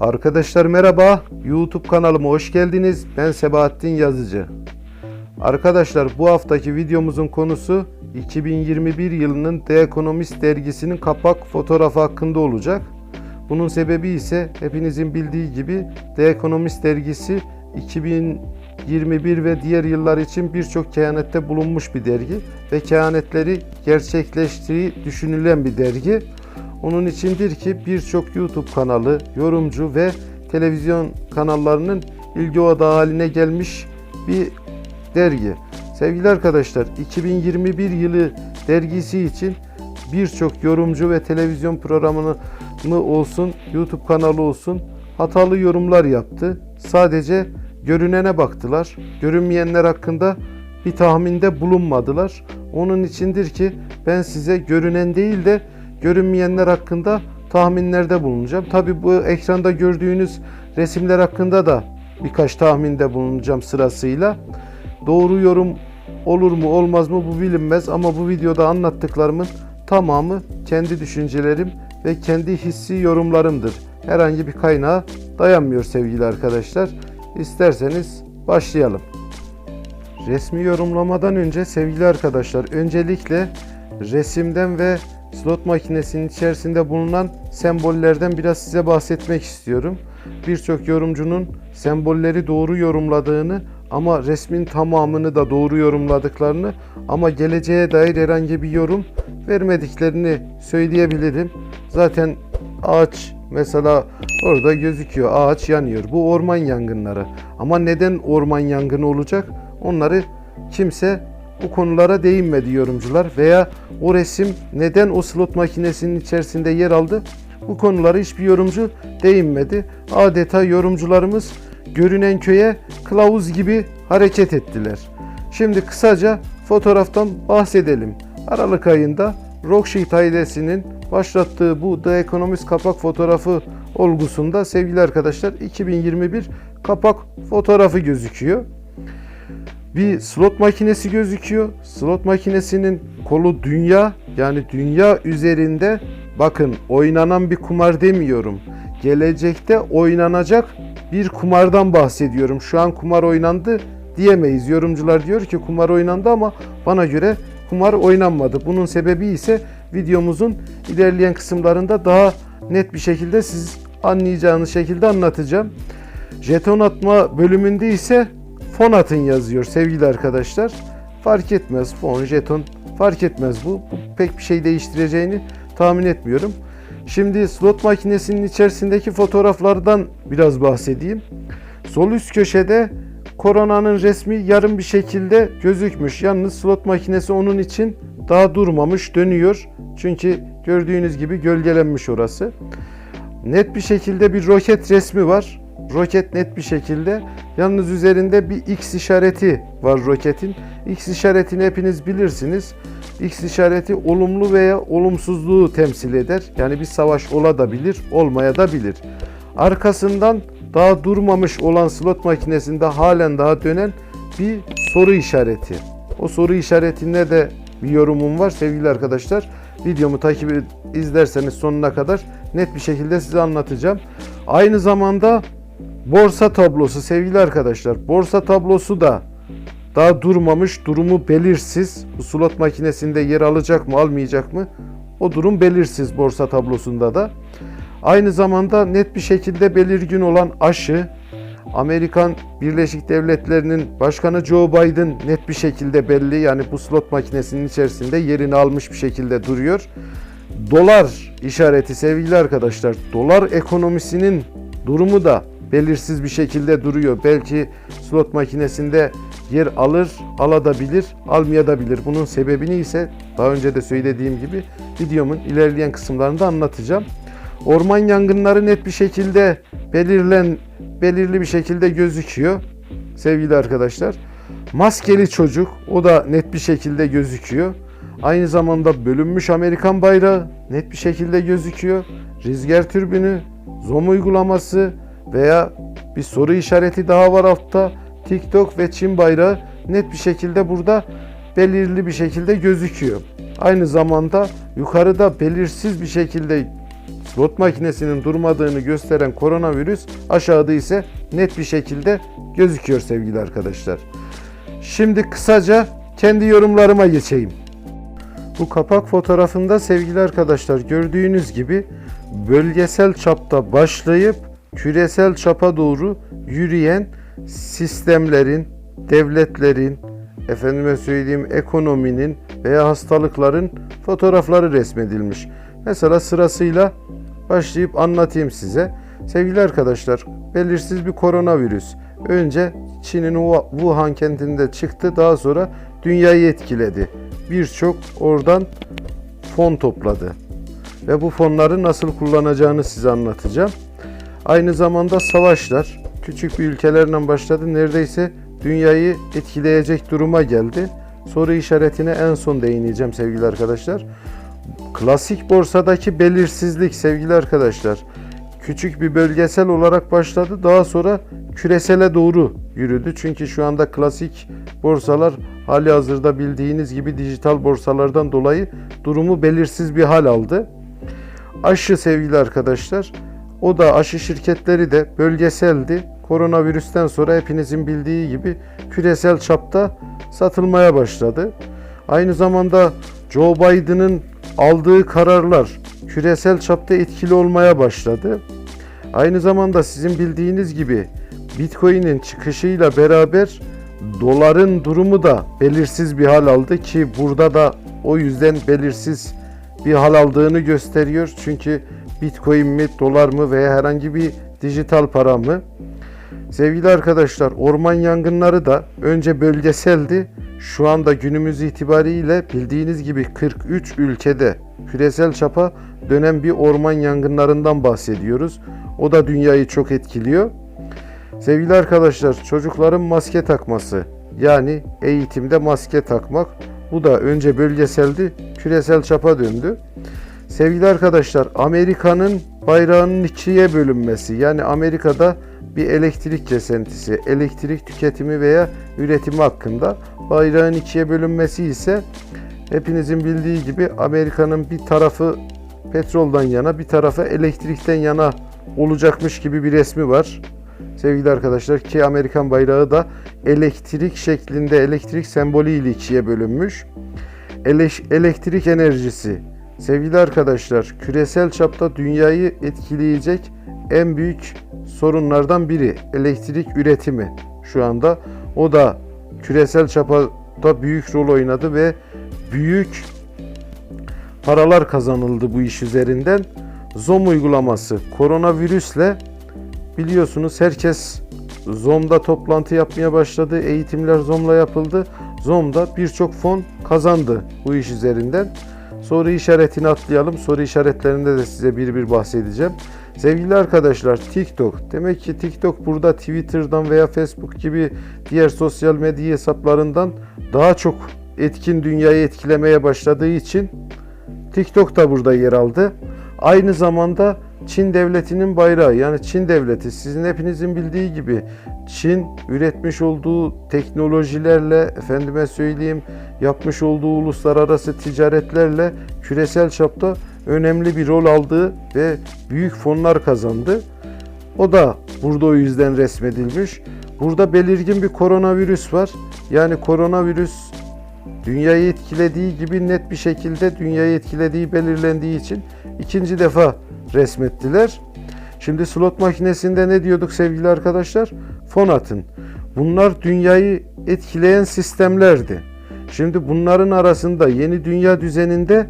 Arkadaşlar merhaba. YouTube kanalıma hoş geldiniz. Ben Sebahattin Yazıcı. Arkadaşlar bu haftaki videomuzun konusu 2021 yılının The Economist dergisinin kapak fotoğrafı hakkında olacak. Bunun sebebi ise hepinizin bildiği gibi The Economist dergisi 2021 ve diğer yıllar için birçok kehanette bulunmuş bir dergi ve kehanetleri gerçekleştiği düşünülen bir dergi. Onun içindir ki birçok YouTube kanalı, yorumcu ve televizyon kanallarının ilgi odağı haline gelmiş bir dergi. Sevgili arkadaşlar, 2021 yılı dergisi için birçok yorumcu ve televizyon programını mı olsun, YouTube kanalı olsun hatalı yorumlar yaptı. Sadece görünene baktılar. Görünmeyenler hakkında bir tahminde bulunmadılar. Onun içindir ki ben size görünen değil de görünmeyenler hakkında tahminlerde bulunacağım. Tabi bu ekranda gördüğünüz resimler hakkında da birkaç tahminde bulunacağım sırasıyla. Doğru yorum olur mu olmaz mı bu bilinmez ama bu videoda anlattıklarımın tamamı kendi düşüncelerim ve kendi hissi yorumlarımdır. Herhangi bir kaynağa dayanmıyor sevgili arkadaşlar. İsterseniz başlayalım. Resmi yorumlamadan önce sevgili arkadaşlar öncelikle resimden ve slot makinesinin içerisinde bulunan sembollerden biraz size bahsetmek istiyorum. Birçok yorumcunun sembolleri doğru yorumladığını ama resmin tamamını da doğru yorumladıklarını ama geleceğe dair herhangi bir yorum vermediklerini söyleyebilirim. Zaten ağaç mesela orada gözüküyor. Ağaç yanıyor. Bu orman yangınları. Ama neden orman yangını olacak? Onları kimse bu konulara değinmedi yorumcular veya o resim neden o slot makinesinin içerisinde yer aldı? Bu konulara hiçbir yorumcu değinmedi. Adeta yorumcularımız görünen köye kılavuz gibi hareket ettiler. Şimdi kısaca fotoğraftan bahsedelim. Aralık ayında Rocksheet ailesinin başlattığı bu The Economist kapak fotoğrafı olgusunda sevgili arkadaşlar 2021 kapak fotoğrafı gözüküyor. Bir slot makinesi gözüküyor. Slot makinesinin kolu dünya yani dünya üzerinde bakın oynanan bir kumar demiyorum. Gelecekte oynanacak bir kumardan bahsediyorum. Şu an kumar oynandı diyemeyiz. Yorumcular diyor ki kumar oynandı ama bana göre kumar oynanmadı. Bunun sebebi ise videomuzun ilerleyen kısımlarında daha net bir şekilde siz anlayacağınız şekilde anlatacağım. Jeton atma bölümünde ise fon atın yazıyor sevgili arkadaşlar. Fark etmez fon, jeton fark etmez bu. bu pek bir şey değiştireceğini tahmin etmiyorum. Şimdi slot makinesinin içerisindeki fotoğraflardan biraz bahsedeyim. Sol üst köşede koronanın resmi yarım bir şekilde gözükmüş. Yalnız slot makinesi onun için daha durmamış, dönüyor. Çünkü gördüğünüz gibi gölgelenmiş orası. Net bir şekilde bir roket resmi var. Roket net bir şekilde. Yalnız üzerinde bir X işareti var roketin. X işaretini hepiniz bilirsiniz. X işareti olumlu veya olumsuzluğu temsil eder. Yani bir savaş ola da bilir, olmaya da bilir. Arkasından daha durmamış olan slot makinesinde halen daha dönen bir soru işareti. O soru işaretinde de bir yorumum var sevgili arkadaşlar. Videomu takip izlerseniz sonuna kadar net bir şekilde size anlatacağım. Aynı zamanda borsa tablosu sevgili arkadaşlar. Borsa tablosu da daha durmamış, durumu belirsiz. Bu slot makinesinde yer alacak mı, almayacak mı? O durum belirsiz borsa tablosunda da. Aynı zamanda net bir şekilde belirgin olan aşı, Amerikan Birleşik Devletleri'nin Başkanı Joe Biden net bir şekilde belli. Yani bu slot makinesinin içerisinde yerini almış bir şekilde duruyor. Dolar işareti sevgili arkadaşlar. Dolar ekonomisinin durumu da belirsiz bir şekilde duruyor. Belki slot makinesinde yer alır, alabilir, almayabilir. Bunun sebebini ise daha önce de söylediğim gibi videomun ilerleyen kısımlarında anlatacağım. Orman yangınları net bir şekilde belirlen belirli bir şekilde gözüküyor sevgili arkadaşlar. Maskeli çocuk o da net bir şekilde gözüküyor. Aynı zamanda bölünmüş Amerikan bayrağı net bir şekilde gözüküyor. Rüzgar türbünü, zoom uygulaması veya bir soru işareti daha var altta. TikTok ve Çin bayrağı net bir şekilde burada belirli bir şekilde gözüküyor. Aynı zamanda yukarıda belirsiz bir şekilde slot makinesinin durmadığını gösteren koronavirüs aşağıda ise net bir şekilde gözüküyor sevgili arkadaşlar. Şimdi kısaca kendi yorumlarıma geçeyim. Bu kapak fotoğrafında sevgili arkadaşlar gördüğünüz gibi bölgesel çapta başlayıp küresel çapa doğru yürüyen sistemlerin, devletlerin, efendime söyleyeyim ekonominin veya hastalıkların fotoğrafları resmedilmiş. Mesela sırasıyla başlayıp anlatayım size. Sevgili arkadaşlar, belirsiz bir koronavirüs. Önce Çin'in Wuhan kentinde çıktı, daha sonra dünyayı etkiledi. Birçok oradan fon topladı. Ve bu fonları nasıl kullanacağını size anlatacağım. Aynı zamanda savaşlar küçük bir ülkelerle başladı. Neredeyse dünyayı etkileyecek duruma geldi. Soru işaretine en son değineceğim sevgili arkadaşlar. Klasik borsadaki belirsizlik sevgili arkadaşlar küçük bir bölgesel olarak başladı. Daha sonra küresele doğru yürüdü. Çünkü şu anda klasik borsalar hali hazırda bildiğiniz gibi dijital borsalardan dolayı durumu belirsiz bir hal aldı. Aşı sevgili arkadaşlar o da aşı şirketleri de bölgeseldi. Koronavirüsten sonra hepinizin bildiği gibi küresel çapta satılmaya başladı. Aynı zamanda Joe Biden'ın aldığı kararlar küresel çapta etkili olmaya başladı. Aynı zamanda sizin bildiğiniz gibi Bitcoin'in çıkışıyla beraber doların durumu da belirsiz bir hal aldı ki burada da o yüzden belirsiz bir hal aldığını gösteriyor. Çünkü Bitcoin mi, dolar mı veya herhangi bir dijital para mı? Sevgili arkadaşlar, orman yangınları da önce bölgeseldi. Şu anda günümüz itibariyle bildiğiniz gibi 43 ülkede küresel çapa dönen bir orman yangınlarından bahsediyoruz. O da dünyayı çok etkiliyor. Sevgili arkadaşlar, çocukların maske takması yani eğitimde maske takmak bu da önce bölgeseldi, küresel çapa döndü. Sevgili arkadaşlar, Amerika'nın bayrağının ikiye bölünmesi yani Amerika'da bir elektrik kesintisi, elektrik tüketimi veya üretimi hakkında bayrağın ikiye bölünmesi ise hepinizin bildiği gibi Amerika'nın bir tarafı petroldan yana bir tarafı elektrikten yana olacakmış gibi bir resmi var. Sevgili arkadaşlar ki Amerikan bayrağı da elektrik şeklinde elektrik sembolü ile ikiye bölünmüş. elektrik enerjisi sevgili arkadaşlar küresel çapta dünyayı etkileyecek en büyük sorunlardan biri elektrik üretimi şu anda. O da küresel çapta büyük rol oynadı ve büyük paralar kazanıldı bu iş üzerinden. Zom uygulaması koronavirüsle biliyorsunuz herkes Zom'da toplantı yapmaya başladı. Eğitimler Zom'la yapıldı. Zom'da birçok fon kazandı bu iş üzerinden. Soru işaretini atlayalım. Soru işaretlerinde de size bir bir bahsedeceğim. Sevgili arkadaşlar TikTok. Demek ki TikTok burada Twitter'dan veya Facebook gibi diğer sosyal medya hesaplarından daha çok etkin dünyayı etkilemeye başladığı için TikTok da burada yer aldı. Aynı zamanda Çin devletinin bayrağı yani Çin devleti sizin hepinizin bildiği gibi Çin üretmiş olduğu teknolojilerle efendime söyleyeyim yapmış olduğu uluslararası ticaretlerle küresel çapta önemli bir rol aldı ve büyük fonlar kazandı. O da burada o yüzden resmedilmiş. Burada belirgin bir koronavirüs var. Yani koronavirüs dünyayı etkilediği gibi net bir şekilde dünyayı etkilediği belirlendiği için ikinci defa resmettiler. Şimdi slot makinesinde ne diyorduk sevgili arkadaşlar? Fon atın. Bunlar dünyayı etkileyen sistemlerdi. Şimdi bunların arasında yeni dünya düzeninde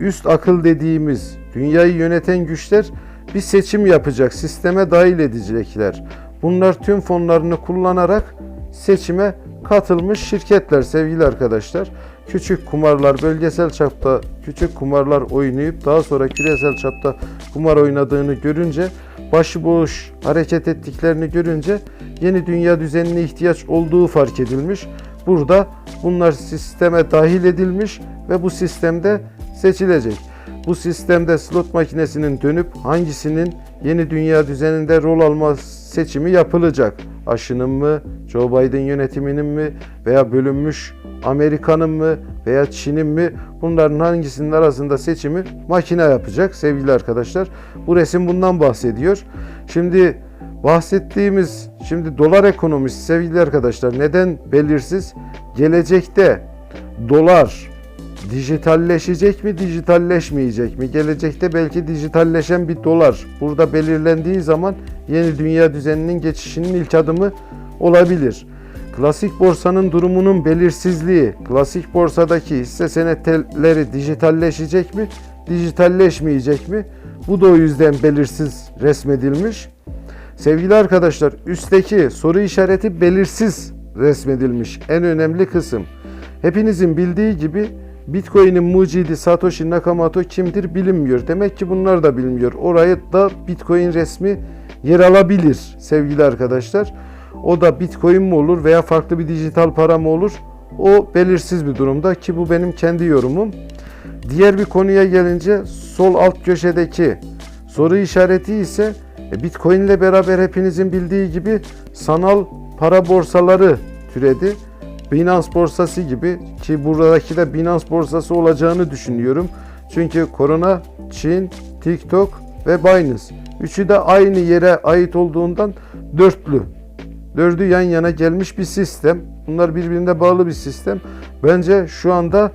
üst akıl dediğimiz dünyayı yöneten güçler bir seçim yapacak, sisteme dahil edecekler. Bunlar tüm fonlarını kullanarak seçime katılmış şirketler sevgili arkadaşlar. Küçük kumarlar bölgesel çapta küçük kumarlar oynayıp daha sonra küresel çapta kumar oynadığını görünce başıboş hareket ettiklerini görünce yeni dünya düzenine ihtiyaç olduğu fark edilmiş. Burada bunlar sisteme dahil edilmiş ve bu sistemde seçilecek. Bu sistemde slot makinesinin dönüp hangisinin yeni dünya düzeninde rol alma seçimi yapılacak. Aşının mı, Joe Biden yönetiminin mi veya bölünmüş Amerika'nın mı veya Çin'in mi bunların hangisinin arasında seçimi makine yapacak sevgili arkadaşlar. Bu resim bundan bahsediyor. Şimdi bahsettiğimiz şimdi dolar ekonomisi sevgili arkadaşlar neden belirsiz? Gelecekte dolar dijitalleşecek mi, dijitalleşmeyecek mi? Gelecekte belki dijitalleşen bir dolar burada belirlendiği zaman yeni dünya düzeninin geçişinin ilk adımı olabilir. Klasik borsanın durumunun belirsizliği, klasik borsadaki hisse senetleri dijitalleşecek mi, dijitalleşmeyecek mi? Bu da o yüzden belirsiz resmedilmiş. Sevgili arkadaşlar, üstteki soru işareti belirsiz resmedilmiş. En önemli kısım. Hepinizin bildiği gibi Bitcoin'in mucidi Satoshi Nakamoto kimdir bilinmiyor. Demek ki bunlar da bilmiyor. Oraya da Bitcoin resmi yer alabilir sevgili arkadaşlar. O da Bitcoin mi olur veya farklı bir dijital para mı olur? O belirsiz bir durumda ki bu benim kendi yorumum. Diğer bir konuya gelince sol alt köşedeki soru işareti ise e, Bitcoin ile beraber hepinizin bildiği gibi sanal para borsaları türedi. Binance borsası gibi ki buradaki de Binance borsası olacağını düşünüyorum. Çünkü Korona, Çin, TikTok ve Binance. Üçü de aynı yere ait olduğundan dörtlü. Dördü yan yana gelmiş bir sistem. Bunlar birbirine bağlı bir sistem. Bence şu anda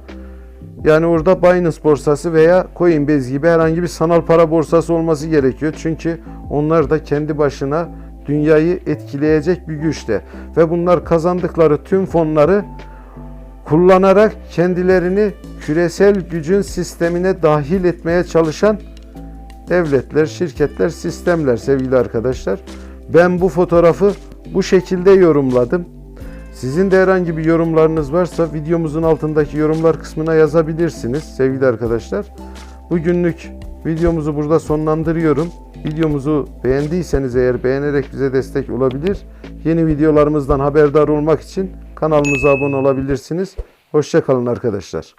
yani orada Binance borsası veya Coinbase gibi herhangi bir sanal para borsası olması gerekiyor. Çünkü onlar da kendi başına dünyayı etkileyecek bir güçte. Ve bunlar kazandıkları tüm fonları kullanarak kendilerini küresel gücün sistemine dahil etmeye çalışan devletler, şirketler, sistemler sevgili arkadaşlar. Ben bu fotoğrafı bu şekilde yorumladım. Sizin de herhangi bir yorumlarınız varsa videomuzun altındaki yorumlar kısmına yazabilirsiniz sevgili arkadaşlar. Bugünlük videomuzu burada sonlandırıyorum. Videomuzu beğendiyseniz eğer beğenerek bize destek olabilir. Yeni videolarımızdan haberdar olmak için kanalımıza abone olabilirsiniz. Hoşçakalın arkadaşlar.